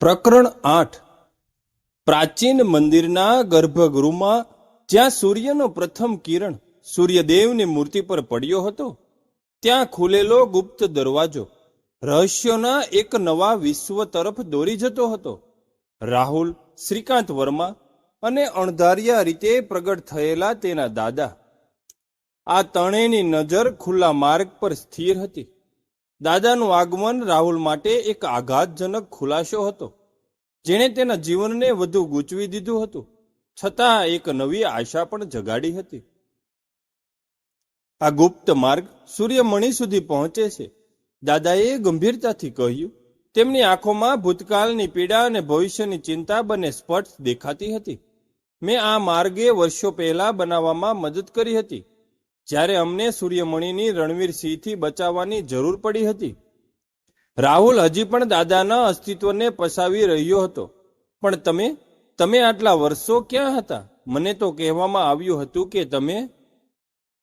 પ્રકરણ આઠ. પ્રાચીન મંદિરના ગર્ભગૃહમાં જ્યાં સૂર્યનો પ્રથમ કિરણ સૂર્યદેવની મૂર્તિ પર પડ્યો હતો, ત્યાં ખુલેલો ગુપ્ત દરવાજો રહસ્યોના એક નવા વિશ્વ તરફ દોરી જતો હતો. રાહુલ, શ્રીકાંત વર્મા અને અણધાર્યા રીતે પ્રગટ થયેલા તેના દાદા. આ ત્રણેયની નજર ખુલ્લા માર્ગ પર સ્થિર હતી. દાદાનું આગમન રાહુલ માટે એક આઘાતજનક ખુલાસો હતો. જેણે તેના જીવનને વધુ ગૂંચવી દીધું હતું. છતાં એક નવી આશા પણ જગાડી હતી. આ ગુપ્ત માર્ગ સૂર્યમણિ સુધી પહોંચે છે. દાદાએ ગંભીરતાથી કહ્યું, તેમની આંખોમાં ભૂતકાળની પીડા અને ભવિષ્યની ચિંતા બંને સ્પષ્ટ દેખાતી હતી. મેં આ માર્ગે વર્ષો પહેલા બનાવવામાં મદદ કરી હતી. જ્યારે અમને સૂર્યમણિની રણવીરસિંહથી બચાવવાની જરૂર પડી હતી. રાહુલ હજી પણ દાદાના અસ્તિત્વને પસાવી રહ્યો હતો. પણ તમે તમે આટલા વર્ષો ક્યાં હતા? મને તો કહેવામાં આવ્યું હતું કે તમે,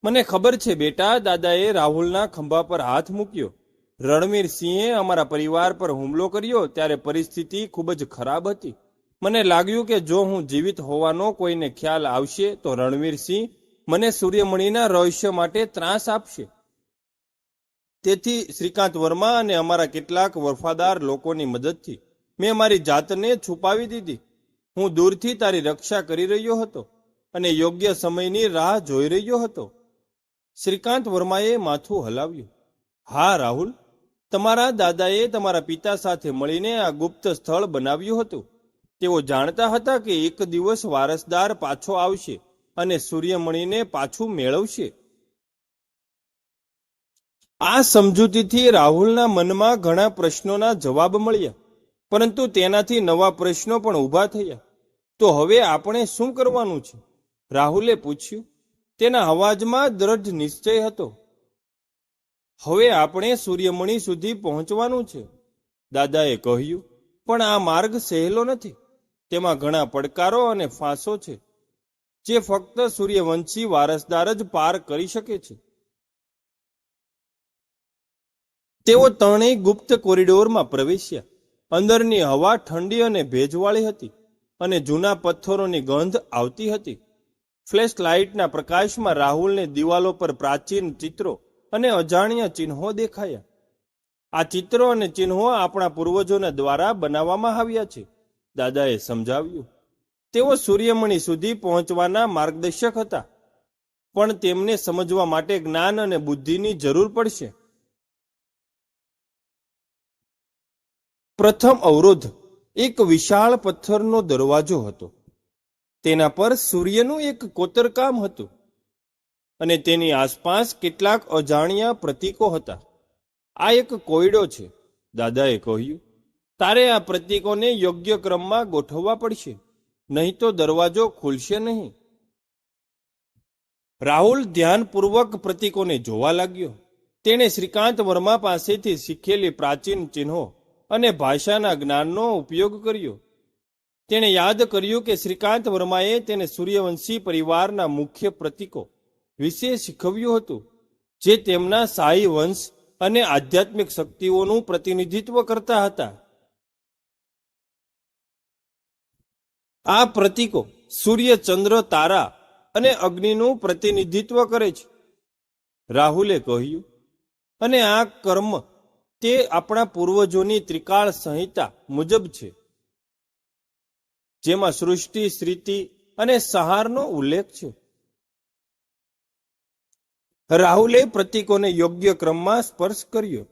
મને ખબર છે બેટા, દાદાએ રાહુલના ખંભા પર હાથ મૂક્યો. રણવીર સિંહે અમારા પરિવાર પર હુમલો કર્યો ત્યારે પરિસ્થિતિ ખૂબ જ ખરાબ હતી. મને લાગ્યું કે જો હું જીવિત હોવાનો કોઈને ખ્યાલ આવશે તો રણવીર સિંહ મને સૂર્યમણિના રહસ્ય માટે ત્રાસ આપશે. તેથી શ્રીકાંત વર્મા અને અમારા કેટલાક વફાદાર લોકોની મદદથી મેં મારી જાતને છુપાવી દીધી. હું દૂરથી તારી રક્ષા કરી રહ્યો હતો અને યોગ્ય સમયની રાહ જોઈ રહ્યો હતો. શ્રીકાંત વર્માએ માથું હલાવ્યું. હા, રાહુલ, તમારા દાદાએ તમારા પિતા સાથે મળીને આ ગુપ્ત સ્થળ બનાવ્યું હતું. તેઓ જાણતા હતા કે એક દિવસ વારસદાર પાછો આવશે અને સૂર્યમણિને પાછું મેળવશે. આ સમજૂતીથી રાહુલના મનમાં ઘણા પ્રશ્નોના જવાબ મળ્યા, પરંતુ તેનાથી નવા પ્રશ્નો પણ ઊભા થયા. તો હવે આપણે શું કરવાનું છે? રાહુલે પૂછ્યું. તેના અવાજમાં દ્રઢ નિશ્ચય હતો. હવે આપણે સૂર્યમણિ સુધી પહોંચવાનું છે. દાદાએ કહ્યું, પણ આ માર્ગ સહેલો નથી. તેમાં ઘણા પડકારો અને ફાંસો છે, જે ફક્ત સૂર્યવંશી વારસદાર જ પાર કરી શકે છે. તેઓ ત્રણેય ગુપ્ત કોરિડોરમાં પ્રવેશ્યા. અંદરની હવા ઠંડી અને ભેજવાળી હતી અને જૂના પથ્થરોની ગંધ આવતી હતી. ફ્લેશ લાઇટના પ્રકાશમાં રાહુલને દિવાલો પર પ્રાચીન ચિત્રો અને અજાણ્યા ચિહ્નો દેખાયા. આ ચિત્રો અને ચિહ્નો આપણા પૂર્વજોના દ્વારા બનાવવામાં આવ્યા છે, દાદાએ સમજાવ્યું. તેઓ સૂર્યમણિ સુધી પહોંચવાના માર્ગદર્શક હતા, પણ તેમને સમજવા માટે જ્ઞાન અને બુદ્ધિની જરૂર પડશે. પ્રથમ અવરોધ એક વિશાળ પથ્થરનો દરવાજો હતો. તેના પર સૂર્યનું એક કોતરકામ હતું અને તેની આસપાસ કેટલાક અજાણ્યા પ્રતીકો હતા. આ એક કોયડો છે. દાદાએ કહ્યું, તારે આ પ્રતીકોને યોગ્ય ક્રમમાં ગોઠવવા પડશે, નહીં તો દરવાજો ખુલશે નહીં. રાહુલ ધ્યાનપૂર્વક પ્રતીકોને જોવા લાગ્યો. તેણે શ્રીકાંત વર્મા પાસેથી શીખેલી પ્રાચીન ચિહ્નો અને ભાષાના જ્ઞાનનો ઉપયોગ કર્યો. તેણે યાદ કર્યું કે શ્રીકાંત વર્માએ તેને સૂર્યવંશી પરિવારના મુખ્ય પ્રતીકો વિશે શીખવ્યું હતું, જે તેમના શાહી વંશ અને આધ્યાત્મિક શક્તિઓનું પ્રતિનિધિત્વ કરતા હતા. આ પ્રતીકો સૂર્ય, ચંદ્ર, તારા અને અગ્નિનું પ્રતિનિધિત્વ કરે છે. રાહુલે કહ્યું, અને આ કર્મ તે આપણા પૂર્વજોની ત્રિકાળ સંહિતા મુજબ છે. જેમાં સૃષ્ટિ સ્ત્રી અને સહારનો ઉલ્લેખ છે. રાહુલે પ્રતીકોને યોગ્ય ક્રમમાં સ્પર્શ કર્યો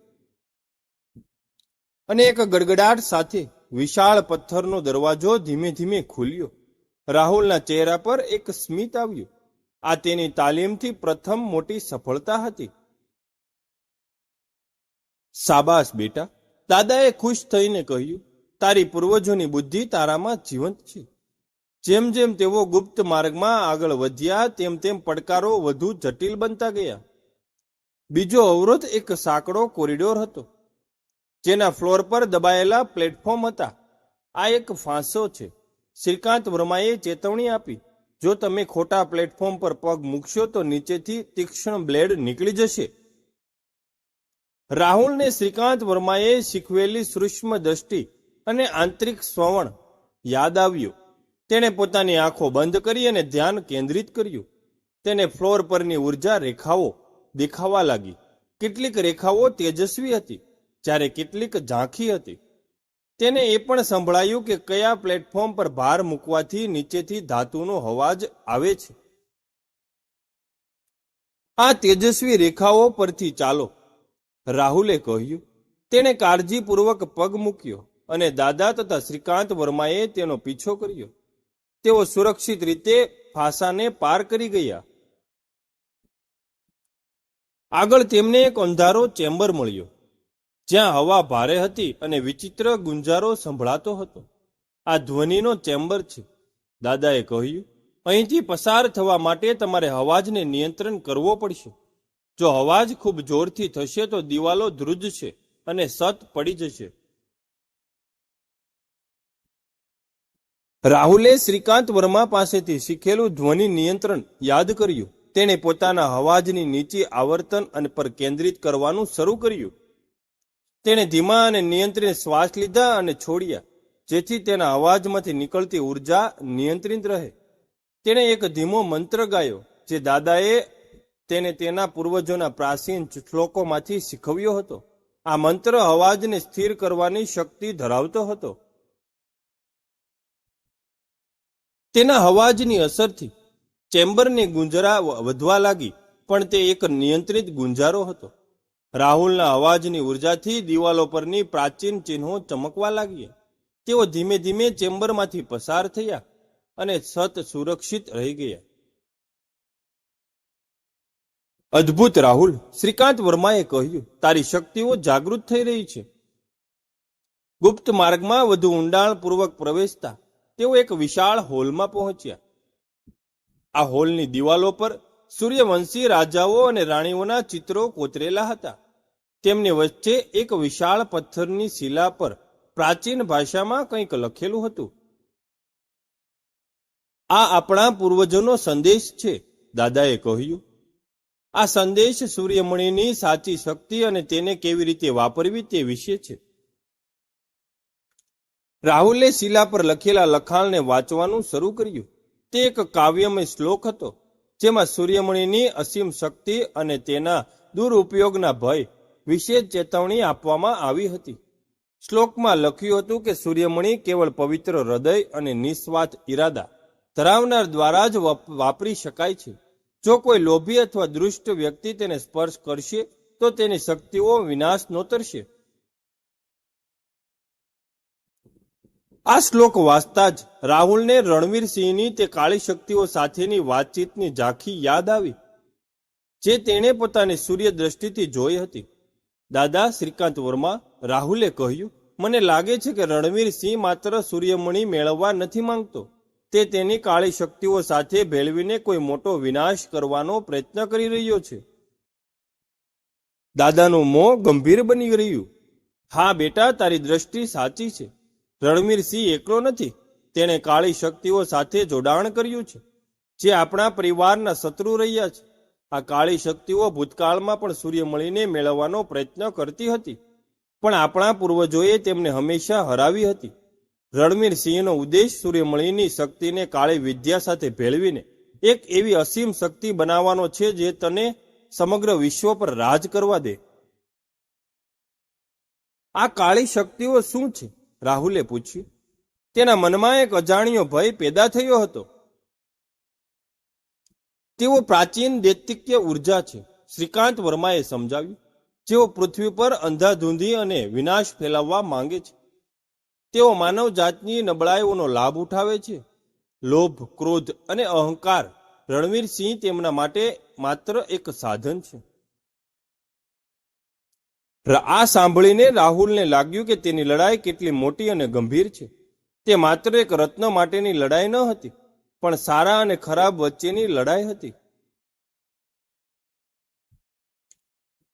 અને એક ગડગડાટ સાથે વિશાળ પથ્થરનો દરવાજો ધીમે ધીમે ખુલ્યો. રાહુલના ચહેરા પર એક સ્મિત આવ્યું. આ તેની તાલીમથી પ્રથમ મોટી સફળતા હતી. સાબાસ બેટા. દાદાએ ખુશ થઈને કહ્યું, તારી પૂર્વજોની બુદ્ધિ તારામાં જીવંત છે. જેમ જેમ તેઓ ગુપ્ત માર્ગમાં આગળ વધ્યા, તેમ તેમ પડકારો વધુ જટિલ બનતા ગયા. બીજો અવરોધ એક સાંકડો કોરિડોર હતો, જેના ફ્લોર પર દબાયેલા પ્લેટફોર્મ હતા. આ એક ફાંસો છે. શ્રીકાંત વર્માએ ચેતવણી આપી, જો તમે ખોટા પ્લેટફોર્મ પર પગ મૂકશો તો નીચેથી તીક્ષ્ણ બ્લેડ નીકળી જશે. રાહુલને શ્રીકાંત વર્માએ શીખવેલી સૂક્ષ્મ દ્રષ્ટિ અને આંતરિક સ્વવણ યાદ આવ્યું. તેણે પોતાની આંખો બંધ કરી અને ધ્યાન કેન્દ્રિત કર્યું. તેને ફ્લોર પરની ઊર્જા રેખાઓ દેખાવા લાગી. કેટલીક રેખાઓ તેજસ્વી હતી, જ્યારે કેટલીક ઝાંખી હતી. તેને એ પણ સંભળાયું કે કયા પ્લેટફોર્મ પર ભાર મૂકવાથી નીચેથી ધાતુનો અવાજ આવે છે. આ તેજસ્વી રેખાઓ પરથી ચાલો. રાહુલે કહ્યું, તેણે કાળજીપૂર્વક પગ મૂક્યો અને દાદા તથા શ્રીકાંત વર્માએ તેનો પીછો કર્યો. તેઓ સુરક્ષિત રીતે ફાસાને પાર કરી ગયા. આગળ તેમને એક અંધારો ચેમ્બર મળ્યો, જ્યાં હવા ભારે હતી અને વિચિત્ર ગુંજારો સંભળાતો હતો. આ ધ્વનિનો ચેમ્બર છે. દાદાએ કહ્યું, અહીંથી પસાર થવા માટે તમારે અવાજને નિયંત્રણ કરવો પડશે. જો અવાજ ખૂબ જોરથી થશે તો દિવાલો ધ્રુજશે અને સત પડી જશે. રાહુલે શ્રીકાંત વર્મા પાસેથી શીખેલું ધ્વનિ નિયંત્રણ યાદ કર્યું. તેણે પોતાના અવાજની નીચી આવર્તન અને પર કેન્દ્રિત કરવાનું શરૂ કર્યું. તેણે ધીમા અને નિયંત્રિત શ્વાસ લીધા અને છોડ્યા, જેથી તેના અવાજમાંથી નીકળતી ઊર્જા નિયંત્રિત રહે. તેણે એક ધીમો મંત્ર ગાયો, જે દાદાએ તેને તેના પૂર્વજોના પ્રાચીન શ્લોકોમાંથી શીખવ્યો હતો. આ મંત્ર અવાજને સ્થિર કરવાની શક્તિ ધરાવતો હતો. તેના અવાજની અસરથી ચેમ્બરની ગુંજરા વધવા લાગી, પણ તે એક નિયંત્રિત ગુંજારો હતો. રાહુલના અવાજની ઉર્જાથી દિવાલો પરની પ્રાચીન ચિહ્નો ચમકવા લાગ્યા. તેઓ ધીમે ધીમે ચેમ્બરમાંથી પસાર થયા અને સત સુરક્ષિત રહી ગયા. અદ્ભુત રાહુલ, શ્રીકાંત વર્માએ કહ્યું, તારી શક્તિઓ જાગૃત થઈ રહી છે. ગુપ્ત માર્ગમાં વધુ ઊંડાણપૂર્વક પ્રવેશતા તેઓ એક વિશાળ હોલમાં પહોંચ્યા. આ હોલની દિવાલો પર સૂર્યવંશી રાજાઓ અને રાણીઓના ચિત્રો કોતરેલા હતા. તેમની વચ્ચે એક વિશાળ પથ્થરની શિલા પર પ્રાચીન ભાષામાં કંઈક લખેલું હતું. આ આપણા પૂર્વજોનો સંદેશ છે, દાદાએ કહ્યું. આ સંદેશ સૂર્યમણિની સાચી શક્તિ અને તેને કેવી રીતે વાપરવી તે વિશે છે. રાહુલે શિલા પર લખેલા લખાણને વાંચવાનું શરૂ કર્યું. તે એક કાવ્યમય શ્લોક હતો, જેમાં સૂર્યમણિની અસીમ શક્તિ અને તેના દુરુપયોગના ભય વિશે ચેતવણી આપવામાં આવી હતી. શ્લોકમાં લખ્યું હતું કે સૂર્યમણિ કેવળ પવિત્ર હૃદય અને નિસ્વાર્થ ઈરાદા ધરાવનાર દ્વારા જ વાપરી શકાય છે. જો કોઈ લોભી અથવા દૃષ્ટ વ્યક્તિ તેને સ્પર્શ કરશે, તો તેની શક્તિઓ વિનાશ નોતરશે આ શ્લોક વાંચતા જ રાહુલને રણવીરસિંહની તે કાળી શક્તિઓ સાથેની વાતચીતની ઝાંખી યાદ આવી, જે તેણે પોતાની સૂર્ય દ્રષ્ટિથી જોઈ હતી. દાદા શ્રીકાંત વર્મા, રાહુલે કહ્યું, મને લાગે છે કે રણવીરસિંહ માત્ર સૂર્યમણિ મેળવવા નથી માંગતો. તે તેની કાળી શક્તિઓ સાથે ભેળવીને કોઈ મોટો વિનાશ કરવાનો પ્રયત્ન કરી રહ્યો છે. દાદાનું મોં ગંભીર બની રહ્યું. હા બેટા, તારી દ્રષ્ટિ સાચી છે. રણવીરસિંહ એકલો નથી. તેણે કાળી શક્તિઓ સાથે જોડાણ કર્યું છે. જે આપણા પરિવારના શત્રુ રહ્યા છે. આ કાળી શક્તિઓ ભૂતકાળમાં પણ સૂર્યમળીને મેળવવાનો પ્રયત્ન કરતી હતી. પણ આપણા પૂર્વજોએ તેમને હંમેશા હરાવી હતી. રણવીરસિંહનો ઉદ્દેશ સૂર્યમણીની શક્તિને કાળી વિદ્યા સાથે ભેળવીને એક એવી અસીમ શક્તિ બનાવવાનો છે જે તને સમગ્ર વિશ્વ પર રાજ કરવા દે. આ કાળી શક્તિઓ શું છે? રાહુલે પૂછ્યું. તેના મનમાં એક અજાણ્યો ભય પેદા થયો હતો. તેઓ પ્રાચીન દૈતિક્ય ઊર્જા છે, શ્રીકાંત વર્માએ સમજાવ્યું. જેઓ પૃથ્વી પર અંધાધૂંધી અને વિનાશ ફેલાવવા માંગે છે. તેઓ માનવ જાતની નબળાઈઓનો લાભ ઉઠાવે છે. લોભ, ક્રોધ અને અહંકાર રણવીરસિંહ તેમના માટે માત્ર એક સાધન છે. આ સાંભળીને રાહુલને લાગ્યું કે તેની લડાઈ કેટલી મોટી અને ગંભીર છે. તે માત્ર એક રત્ન માટેની લડાઈ ન હતી, પણ સારા અને ખરાબ વચ્ચેની લડાઈ હતી.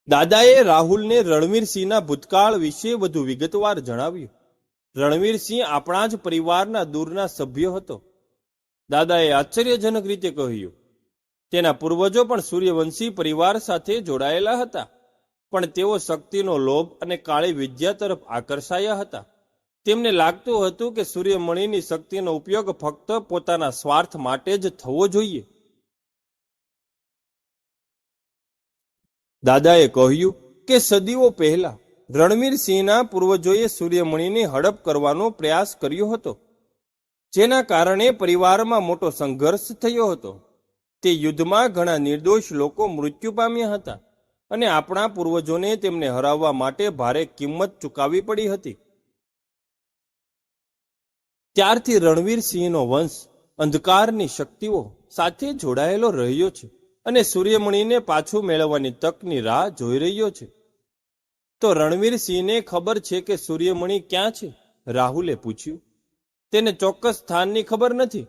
દાદાએ રાહુલને રણવીરસિંહના ભૂતકાળ વિશે વધુ વિગતવાર જણાવ્યું. રણવીરસિંહ આપણા જ પરિવારના દૂરના સભ્ય હતો. દાદાએ આશ્ચર્યજનક રીતે કહ્યું, તેના પૂર્વજો પણ સૂર્યવંશી પરિવાર સાથે જોડાયેલા હતા, પણ તેઓ શક્તિનો લોભ અને કાળી વિદ્યા તરફ આકર્ષાયા હતા. તેમને લાગતું હતું કે સૂર્યમણિની શક્તિનો ઉપયોગ ફક્ત પોતાના સ્વાર્થ માટે જ થવો જોઈએ. દાદાએ કહ્યું કે સદીઓ પહેલા રણવીરસિંહના પૂર્વજોએ સૂર્યમણિને હડપ કરવાનો પ્રયાસ કર્યો હતો, જેના કારણે પરિવારમાં મોટો સંઘર્ષ થયો હતો. તે યુદ્ધમાં ઘણા નિર્દોષ લોકો મૃત્યુ પામ્યા હતા અને આપણા પૂર્વજોને તેમને હરાવવા માટે ભારે કિંમત ચૂકવવી પડી હતી. ત્યારથી રણવીરસિંહનો વંશ અંધકારની શક્તિઓ સાથે જોડાયેલો રહ્યો છે અને સૂર્યમણિને પાછું મેળવવાની તકની રાહ જોઈ રહ્યો છે. તો રણવીરસિંહને ખબર છે કે સૂર્યમણિ ક્યાં છે? રાહુલે પૂછ્યું. તેને ચોક્કસ સ્થાનની ખબર નથી.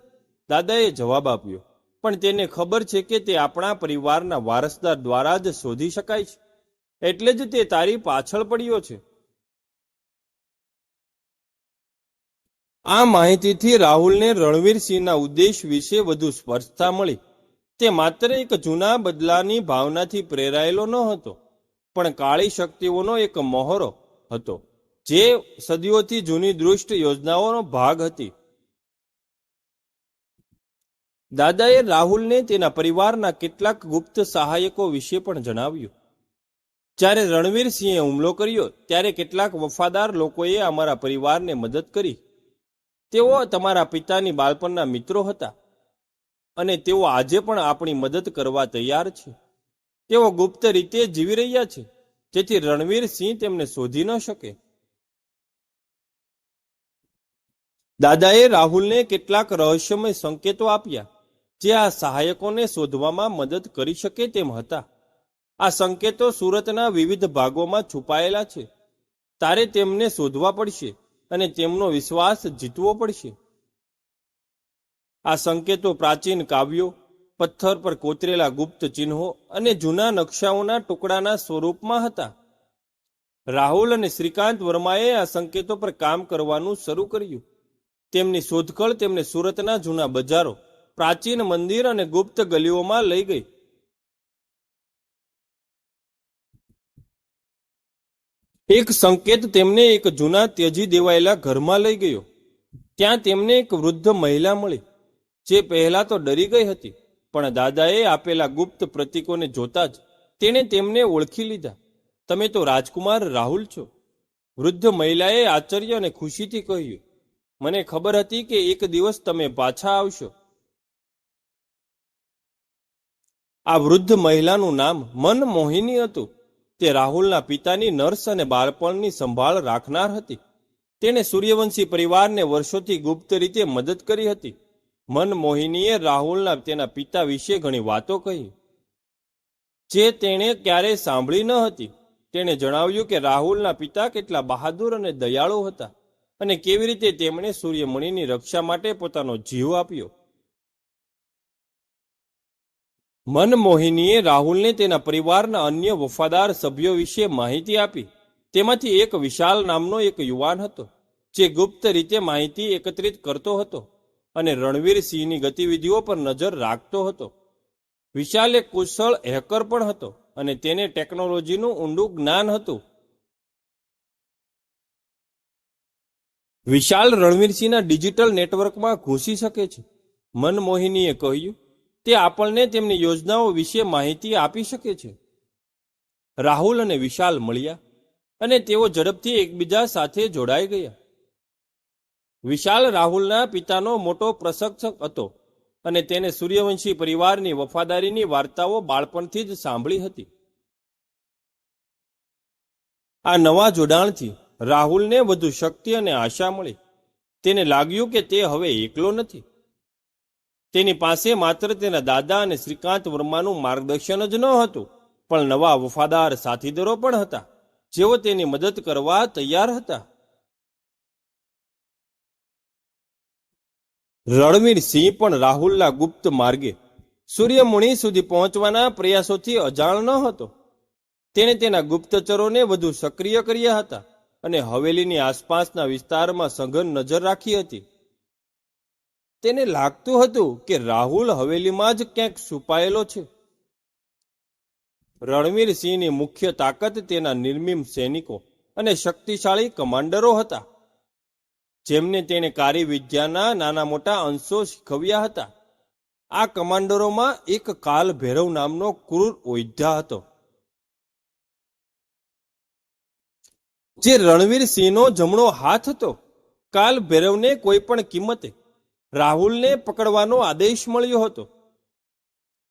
દાદાએ જવાબ આપ્યો. પણ તેને ખબર છે કે તે આપણા પરિવારના વારસદાર દ્વારા જ શોધી શકાય છે. એટલે જ તે તારી પાછળ પડ્યો છે. આ માહિતીથી રાહુલને રણવીરસિંહના ઉદ્દેશ વિશે વધુ સ્પષ્ટતા મળી. તે માત્ર એક જૂના બદલાની ભાવનાથી પ્રેરાયેલો ન હતો પણ કાળી શક્તિઓનો એક મહોરો હતો, જે સદીઓથી જૂની દૃષ્ટ યોજનાઓનો ભાગ હતી. દાદાએ રાહુલને તેના પરિવારના કેટલાક ગુપ્ત સહાયકો વિશે પણ જણાવ્યું. જ્યારે રણવીરસિંહે હુમલો કર્યો, ત્યારે કેટલાક વફાદાર લોકોએ અમારા પરિવારને મદદ કરી. તેઓ તમારા પિતાની બાળપણના મિત્રો હતા અને તેઓ આજે પણ આપણી મદદ કરવા તૈયાર છે. તેઓ ગુપ્ત રીતે જીવી રહ્યા છે. જેથી રણવીર સિંહ તેમને શોધી ન શકે. દાદાએ રાહુલને કેટલાક રહસ્યમય સંકેતો આપ્યા, જે આ સહાયકોને શોધવામાં મદદ કરી શકે તેમ હતા. આ સંકેતો સુરતના વિવિધ ભાગોમાં છુપાયેલા છે. તારે તેમને શોધવા પડશે અને તેમનો વિશ્વાસ જીતવો પડશે. આ સંકેતો પ્રાચીન કાવ્યો પથ્થર પર કોતરેલા ગુપ્ત ચિહ્નો અને જૂના નકશાઓના ટુકડાના સ્વરૂપમાં હતા. રાહુલ અને શ્રીકાંત વર્માએ આ સંકેતો પર કામ કરવાનું શરૂ કર્યું. તેમની શોધખળ તેમને સુરતના જૂના બજારો, પ્રાચીન મંદિર અને ગુપ્ત ગલીઓમાં લઈ ગઈ. એક સંકેત તેમને એક જૂના ત્યજી દેવાયેલા ઘરમાં લઈ ગયો. ત્યાં તેમને એક વૃદ્ધ મહિલા મળી, જે પહેલા તો ડરી ગઈ હતી. પણ દાદાએ આપેલા ગુપ્ત પ્રતીકોને જોતા જ તેણે તેમને ઓળખી લીધા. તમે તો રાજકુમાર રાહુલ છો. વૃદ્ધ મહિલાએ આશ્ચર્ય અને ખુશીથી કહ્યું, મને ખબર હતી કે એક દિવસ તમે પાછા આવશો. આ વૃદ્ધ મહિલાનું નામ મન મોહિની હતું. તે રાહુલના પિતાની નર્સ અને બાળપણની સંભાળ રાખનાર હતી. તેણે સૂર્યવંશી પરિવારને વર્ષોથી ગુપ્ત રીતે મદદ કરી હતી. મન મોહિનીએ રાહુલના તેના પિતા વિશે ઘણી વાતો કહી. જે તેણે ક્યારેય સાંભળી ન હતી. તેણે જણાવ્યું કે રાહુલના પિતા કેટલા બહાદુર અને દયાળુ હતા અને કેવી રીતે તેમણે સૂર્યમણિની રક્ષા માટે પોતાનો જીવ આપ્યો. મનમોહિનીએ રાહુલને તેના પરિવારના અન્ય વફાદાર સભ્યો વિશે માહિતી આપી. તેમાંથી એક વિશાલ નામનો એક યુવાન હતો, જે ગુપ્ત રીતે માહિતી એકત્રિત કરતો હતો. અને રણવીરસિંહની ગતિવિધિઓ પર નજર રાખતો હતો. વિશાલ એક કુશળ હેકર પણ હતો અને તેને ટેકનોલોજીનું ઊંડું જ્ઞાન હતું. વિશાલ રણવીરસિંહના ડિજિટલ નેટવર્કમાં ઘૂસી શકે છે. મનમોહિનીએ કહ્યું, તે આપણને તેમની યોજનાઓ વિશે માહિતી આપી શકે છે. રાહુલ અને વિશાલ મળ્યા અને તેઓ ઝડપથી એકબીજા સાથે જોડાઈ ગયા. વિશાલ રાહુલના પિતાનો મોટો પ્રશંસક હતો અને તેને સૂર્યવંશી પરિવારની વફાદારીની વાર્તાઓ બાળપણથી જ સાંભળી હતી. આ નવા જોડાણથી રાહુલને વધુ શક્તિ અને આશા મળી. તેને લાગ્યું કે તે હવે એકલો નથી. તેની પાસે માત્ર તેના દાદા અને શ્રીકાંત વર્માનું માર્ગદર્શન જ ન હતું, પણ નવા વફાદાર સાથીદારો પણ હતા, જેઓ તેની મદદ કરવા તૈયાર હતા. રણવીર સિંહ પણ રાહુલના ગુપ્ત માર્ગે સૂર્યમુણી સુધી પહોંચવાના પ્રયાસોથી અજાણ ન હતો. તેણે તેના ગુપ્તચરોને વધુ સક્રિય કર્યા હતા અને હવેલીની આસપાસના વિસ્તારમાં સઘન નજર રાખી હતી. તેને લાગતું હતું કે રાહુલ હવેલીમાં જ ક્યાંક છુપાયેલો છે. રણવીર સિંહની મુખ્ય તાકાત તેના નિર્મીમ સૈનિકો અને શક્તિશાળી કમાન્ડરો હતા. જેમને તેણે કારી વિદ્યાના નાના મોટા અંશો શીખવ્યા હતા. આ કમાન્ડરોમાં એક કાલ ભૈરવ નામનો ક્રૂર ઓઇધ્યા હતો. જે રણવીર સિંહનો જમણો હાથ હતો. કાલ ભૈરવને કોઈ પણ કિંમતે રાહુલને પકડવાનો આદેશ મળ્યો હતો.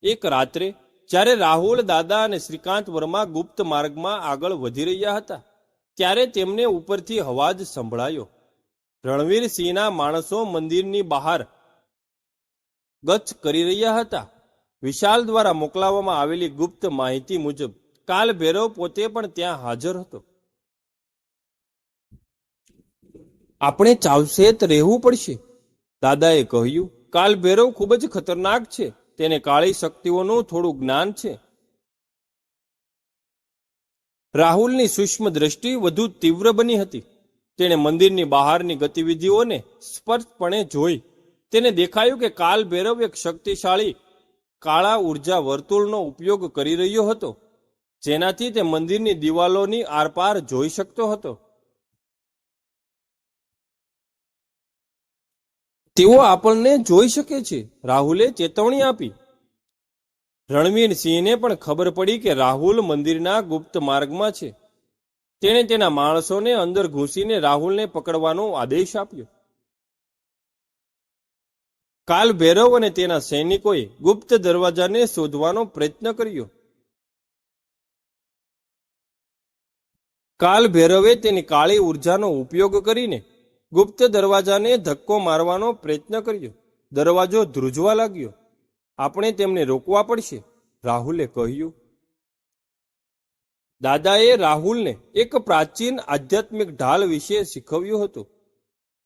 એક રાત્રે, જ્યારે રાહુલ દાદા અને શ્રીકાંત વર્મા ગુપ્ત માર્ગમાં આગળ વધી રહ્યા હતા, ત્યારે તેમને ઉપરથી અવાજ સંભળાયો. રણવીર સિંહના માણસો મંદિરની બહાર ગચ્છ કરી રહ્યા હતા. વિશાલ દ્વારા મોકલાવવામાં આવેલી ગુપ્ત માહિતી મુજબ કાલ ભૈરવ પોતે પણ ત્યાં હાજર હતો. આપણે ચાવસેત રહેવું પડશે. દાદાએ કહ્યું કાલ ભૈરવ ખૂબ જ ખતરનાક છે. તેને કાળી શક્તિઓનું થોડું જ્ઞાન છે. રાહુલની સૂક્ષ્મ દ્રષ્ટિ વધુ તીવ્ર બની હતી. તેણે મંદિરની બહારની ગતિવિધિઓને સ્પષ્ટપણે જોઈ. તેને દેખાયું કે કાલ ભૈરવ એક શક્તિશાળી કાળા ઊર્જા વર્તુળનો ઉપયોગ કરી રહ્યો હતો, જેનાથી તે મંદિરની દિવાલોની આરપાર જોઈ શકતો હતો. તેઓ આપણને જોઈ શકે છે. રાહુલે ચેતવણી આપી. રણવીર સિંહને પણ ખબર પડી કે રાહુલ મંદિરના ગુપ્ત માર્ગમાં છે. તેણે તેના માણસોને અંદર ઘૂસીને રાહુલને પકડવાનો આદેશ આપ્યો. કાલ ભૈરવ અને તેના સૈનિકોએ ગુપ્ત દરવાજાને શોધવાનો પ્રયત્ન કર્યો. કાલ ભૈરવે તેની કાળી ઉર્જાનો ઉપયોગ કરીને ગુપ્ત દરવાજાને ધક્કો મારવાનો પ્રયત્ન કર્યો. દરવાજો ધ્રુજવા લાગ્યો. આપણે તેમને રોકવા પડશે, રાહુલે કહ્યું. દાદાએ રાહુલને એક પ્રાચીન આધ્યાત્મિક ઢાલ વિશે શીખવ્યું હતું,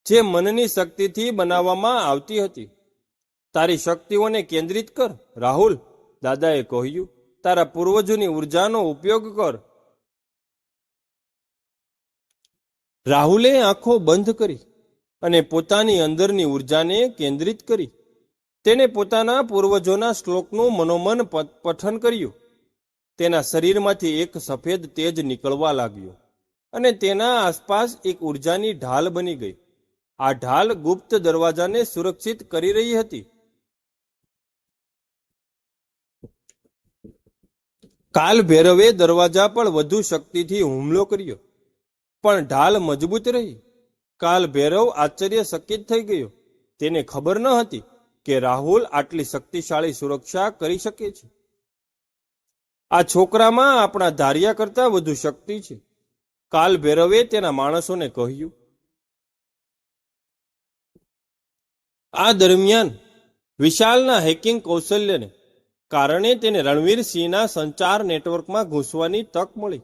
જે મનની શક્તિથી બનાવવામાં આવતી હતી. તારી શક્તિઓને કેન્દ્રિત કર, રાહુલ, દાદાએ કહ્યું. તારા પૂર્વજોની ઉર્જાનો ઉપયોગ કર. રાહુલે આંખો બંધ કરી અને પોતાની અંદરની ઉર્જાને કેન્દ્રિત કરી. તેણે પોતાના પૂર્વજોના શ્લોકનું મનોમન પઠન કર્યું. તેના શરીરમાંથી એક સફેદ તેજ નીકળવા લાગ્યો અને તેના આસપાસ એક ઉર્જાની ઢાલ બની ગઈ. આ ઢાલ ગુપ્ત દરવાજાને સુરક્ષિત કરી રહી હતી. કાલ ભૈરવે દરવાજા પર વધુ શક્તિથી હુમલો કર્યો, પણ ઢાલ મજબૂત રહી. કાલ ભૈરવ આશ્ચર્યચકિત થઈ ગયો. તેને ખબર ન હતી કે રાહુલ આટલી શક્તિશાળી સુરક્ષા કરી શકે છે. આ છોકરામાં આપણા ધાર્યા કરતા વધુ શક્તિ છે. કાલ ભૈરવે તેના માણસોને કહ્યું, આ દરમિયાન વિશાલના હેકિંગ કૌશલ્યને કારણે તેને રણવીર સિંહના સંચાર નેટવર્કમાં ઘૂસવાની તક મળી.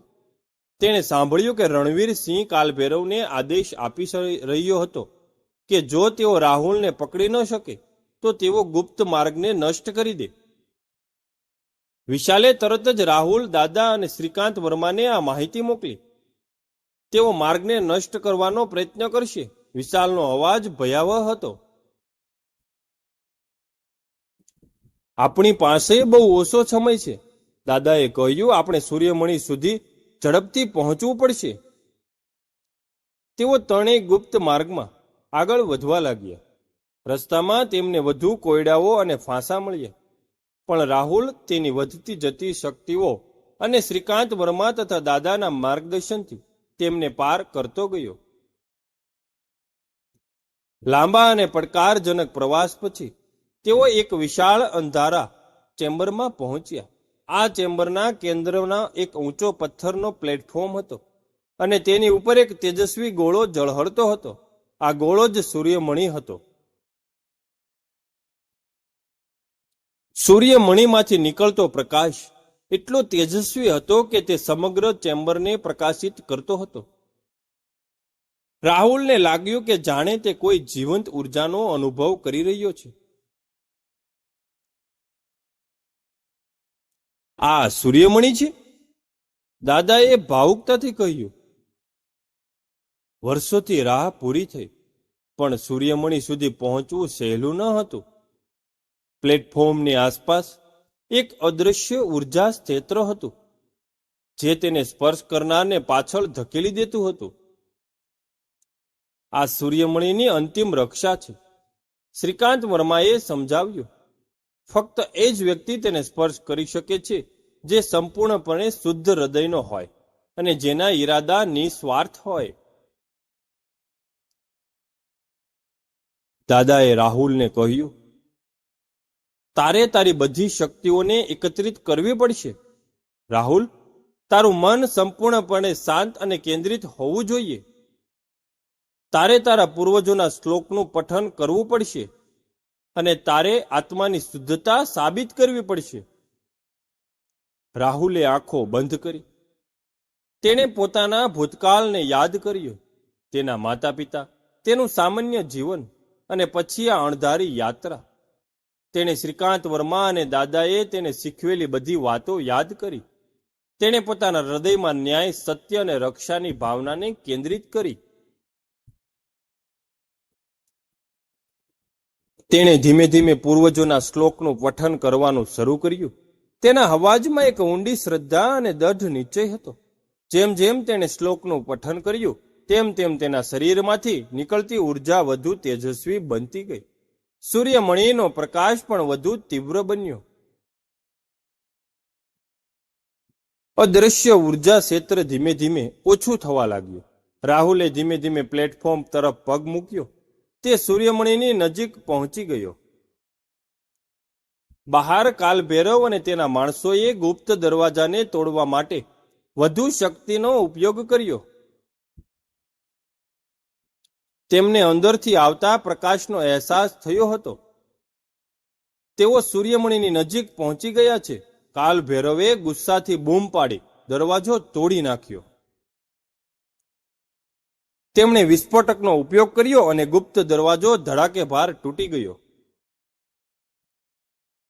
તેણે સાંભળ્યું કે રણવીર સિંહ કાલભૈરવને આદેશ આપી રહ્યો હતો કે જો તેઓ રાહુલને પકડી ન શકે, તો તેઓ ગુપ્ત માર્ગને નષ્ટ કરી દે. વિશાલે તરત જ રાહુલ, દાદા અને શ્રીકાંત વર્માને આ માહિતી મોકલી. તેઓ માર્ગને નષ્ટ કરવાનો પ્રયત્ન કરશે. વિશાલનો અવાજ ભયાવહ હતો. આપણી પાસે બહુ ઓછો સમય છે. દાદાએ કહ્યું, આપણે સૂર્યમણિ સુધી ઝડપથી પહોંચવું પડશે. તેઓ ત્રણેય ગુપ્ત માર્ગમાં આગળ વધવા લાગ્યા. રસ્તામાં તેમને વધુ કોયડાઓ અને ફાંસા મળ્યા. પણ રાહુલ તેની વધતી જતી શક્તિઓ અને શ્રીકાંત વર્મા તથા દાદાના માર્ગદર્શનથી તેમને પાર કરતો ગયો. લાંબા અને પડકારજનક પ્રવાસ પછી તેઓ એક વિશાળ અંધારા ચેમ્બરમાં પહોંચ્યા. આ ચેમ્બરના કેન્દ્રના એક ઊંચો પથ્થરનો પ્લેટફોર્મ હતો અને તેની ઉપર એક તેજસ્વી ગોળો જળહળતો હતો. આ ગોળો જ સૂર્યમણિ હતો. સૂર્યમણિમાંથી નીકળતો પ્રકાશ એટલો તેજસ્વી હતો કે તે સમગ્ર ચેમ્બરને પ્રકાશિત કરતો હતો. રાહુલને લાગ્યું કે જાણે તે કોઈ જીવંત ઉર્જાનો અનુભવ કરી રહ્યો છે. આ સૂર્યમણી છે? દાદાએ ભાવુકતાથી કહ્યું. વર્ષોથી રાહ પૂરી થઈ, પણ સૂર્યમણિ સુધી પહોંચવું સહેલું ન હતું. પ્લેટફોર્મની આસપાસ એક અદૃશ્ય ઊર્જા ક્ષેત્ર હતું, જે તેને સ્પર્શ કરનારને પાછળ ધકેલી દેતું હતું. આ સૂર્યમણિની અંતિમ રક્ષા છે. શ્રીકાંત વર્માએ સમજાવ્યું, ફક્ત એ જ વ્યક્તિ તેને સ્પર્શ કરી શકે છે, જે સંપૂર્ણપણે શુદ્ધ હૃદયનો હોય અને જેના ઈરાદા નિસ્વાર્થ હોય. દાદાએ રાહુલને કહ્યું તારે તારી બધી શક્તિઓને એકત્રિત કરવી પડશે. રાહુલ, તારું મન સંપૂર્ણપણે શાંત અને કેન્દ્રિત હોવું જોઈએ. તારે તારા પૂર્વજોના શ્લોકનું પઠન કરવું પડશે અને તારે આત્માની શુદ્ધતા સાબિત કરવી પડશે. રાહુલે આંખો બંધ કરી. તેણે પોતાના ભૂતકાળને યાદ કર્યો. તેના માતા પિતા તેનું સામાન્ય જીવન અને પછી આ અણધારી યાત્રા. તેણે શ્રીકાંત વર્મા અને દાદાએ તેને શીખવેલી બધી વાતો યાદ કરી. તેણે પોતાના હૃદયમાં ન્યાય, સત્ય અને રક્ષાની ભાવનાને કેન્દ્રિત કરી. તેણે ધીમે ધીમે પૂર્વજોના શ્લોકનું પઠન કરવાનું શરૂ કર્યું. તેના અવાજમાં એક ઊંડી શ્રદ્ધા અને દઢ નિશ્ચય હતો. જેમ જેમ તેણે શ્લોકનું પઠન કર્યું, તેમ તેમ તેના શરીરમાંથી નીકળતી ઊર્જા વધુ તેજસ્વી બનતી ગઈ. સૂર્યમણિનો પ્રકાશ પણ વધુ તીવ્ર બન્યો. અદ્રશ્ય ઊર્જા ક્ષેત્ર ધીમે ધીમે ઓછું થવા લાગ્યું. રાહુલે ધીમે ધીમે પ્લેટફોર્મ તરફ પગ મૂક્યો. તે સૂર્યમણિની નજીક પહોંચી ગયો. બહાર કાલભૈરવ અને તેના માણસોએ ગુપ્ત દરવાજાને તોડવા માટે વધુ શક્તિનો ઉપયોગ કર્યો. તેમને અંદરથી આવતા પ્રકાશનો અહેસાસ થયો હતો. તેઓ સૂર્યમણિની નજીક પહોંચી ગયા છે. કાલ ભૈરવે ગુસ્સાથી બૂમ પાડી દરવાજો તોડી નાખ્યો. તેમણે વિસ્ફોટકનો ઉપયોગ કર્યો અને ગુપ્ત દરવાજો ધડાકેભાર તૂટી ગયો.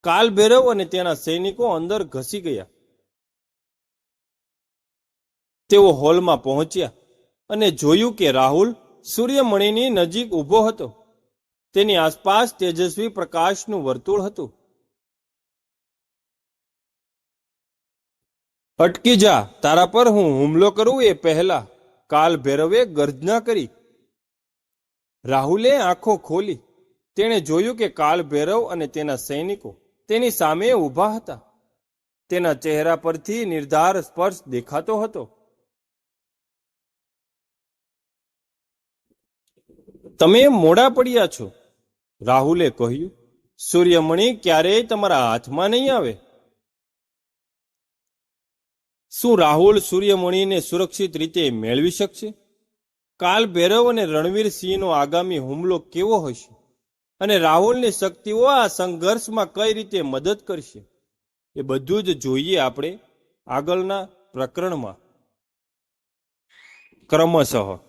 કાલ ભૈરવ અને તેના સૈનિકો અંદર ઘસી ગયા. તેઓ હોલમાં પહોંચ્યા અને જોયું કે રાહુલ સૂર્યમણિની નજીક ઊભો હતો. તેની આસપાસ તેજસ્વી પ્રકાશનું વર્તુળ હતું. અટકી જા, તારા પર હું હુમલો કરું એ પહેલા કાલ ભૈરવે ગર્જના કરી. રાહુલે આંખો ખોલી. તેણે જોયું કે કાલ ભૈરવ અને તેના સૈનિકો તેની સામે ઊભા હતા. તેના ચહેરા પરથી નિર્ધાર સ્પર્શ દેખાતો હતો. તમે મોડા પડ્યા છો. રાહુલે કહ્યું, સૂર્યમણિ, ક્યારેય તમારા હાથમાં નહીં આવે? શું રાહુલ સૂર્યમણિને સુરક્ષિત રીતે મેળવી શકશે? કાલ ભૈરવ અને રણવીર સિંહનો આગામી હુમલો કેવો હશે? અને રાહુલની શક્તિઓ આ સંઘર્ષમાં કઈ રીતે મદદ કરશે? એ બધું જ જોઈએ આપણે આગળના પ્રકરણમાં. ક્રમશઃ